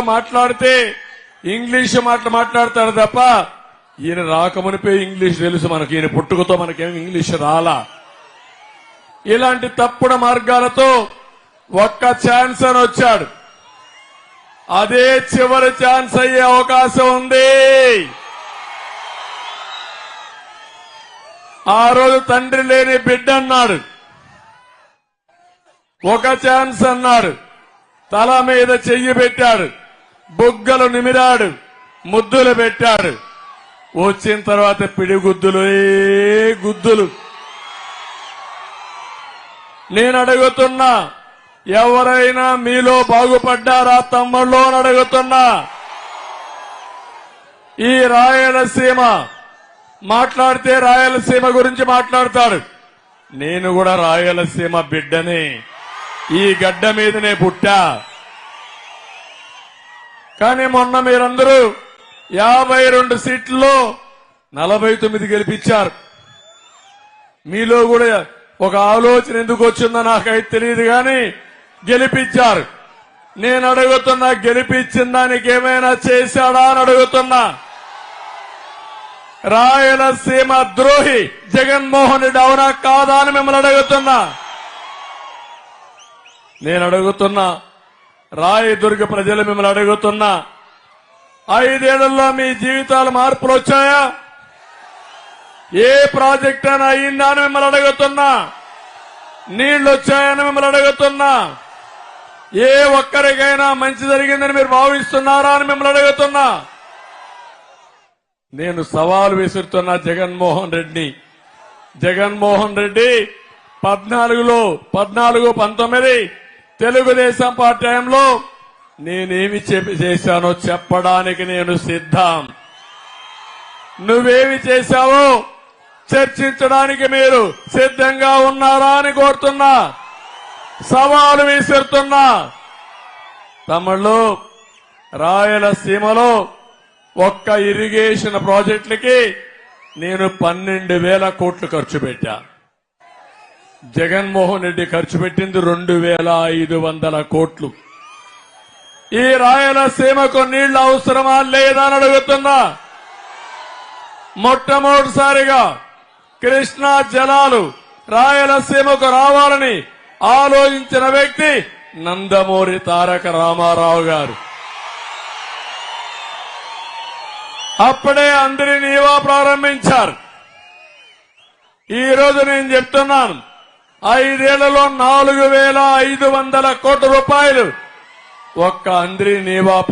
మాట్లాడితే ఇంగ్లీష్ మాటలు మాట్లాడతాడు తప్ప ఈయన రాకమునిపే ఇంగ్లీష్ తెలుసు మనకి. ఈయన పుట్టుకతో మనకేం ఇంగ్లీష్ రాలా. ఇలాంటి తప్పుడు మార్గాలతో ఒక్క ఛాన్స్ అని వచ్చాడు. అదే చివరి ఛాన్స్ అయ్యే అవకాశం ఉంది. ఆ రోజు తండ్రి లేని బిడ్డ అన్నాడు. ఒక ఛాన్స్ అన్నాడు. తల మీద చెయ్యి పెట్టాడు. బుగ్గలు నిమిరాడు ముద్దులు పెట్టాడు. వచ్చిన తర్వాత పిడిగుద్దులు ఏ గుద్దులు. నేను అడుగుతున్నా ఎవరైనా మీలో బాగుపడ్డారా తమ్ముళ్ళు అని అడుగుతున్నా. ఈ రాయలసీమ మాట్లాడితే రాయలసీమ గురించి మాట్లాడతాడు. నేను కూడా రాయలసీమ బిడ్డని. ఈ గడ్డ మీదనే పుట్టా. కానీ మొన్న మీరందరూ యాభై రెండు సీట్లలో నలభై తొమ్మిది గెలిపించారు. మీలో కూడా ఒక ఆలోచన ఎందుకు వచ్చిందో నాకైతే తెలియదు కానీ గెలిపించారు. నేను అడుగుతున్నా గెలిపించిన దానికి ఏమైనా చేశాడా అని అడుగుతున్నా. రాయలసీమ ద్రోహి జగన్మోహన్ రెడ్డి అవునా కాదా అని మిమ్మల్ని అడుగుతున్నా. నేను అడుగుతున్నా రాయదుర్గ ప్రజలు మిమ్మల్ని అడుగుతున్నా. ఐదేళ్ళలో మీ జీవితాలు మార్పులు వచ్చాయా? ఏ ప్రాజెక్ట్ అయినా అయిందా అని మిమ్మల్ని అడుగుతున్నా. నీళ్ళు వచ్చాయని మిమ్మల్ని అడుగుతున్నా. ఏ ఒక్కరికైనా మంచి జరిగిందని మీరు భావిస్తున్నారా అని మిమ్మల్ని అడుగుతున్నా. నేను సవాలు విసురుతున్నా జగన్మోహన్ రెడ్డి జగన్మోహన్ రెడ్డి పద్నాలుగులో పద్నాలుగు పంతొమ్మిది తెలుగుదేశం పార్టీ టైంలో నేనేమి చేశానో చెప్పడానికి నేను సిద్ధం. నువ్వేమి చేశావో చర్చించడానికి మీరు సిద్ధంగా ఉన్నారా అని కోరుతున్నా. సవాలు విసురుతున్నా. తమిళ్ళు రాయలసీమలో ఒక్క ఇరిగేషన్ ప్రాజెక్టులకి నేను పన్నెండు వేల కోట్లు ఖర్చు పెట్టా. జగన్మోహన్ రెడ్డి ఖర్చు పెట్టింది రెండు వేల ఐదు వందల కోట్లు. ఈ రాయలసీమకు నీళ్ళు అవసరమా లేదా అని అడుగుతున్నా. మొట్టమొదటిసారిగా కృష్ణా జలాలు రాయలసీమకు రావాలని ఆలోచించిన వ్యక్తి నందమూరి తారక రామారావు గారు. అప్పుడే అందరి నీవా ప్రారంభించారు. ఈ రోజు నేను చెప్తున్నాను ఐదేళ్ళలో నాలుగు వేల ఐదు వందల కోట్ల రూపాయలు. ఒక్క అంద్రి నీవా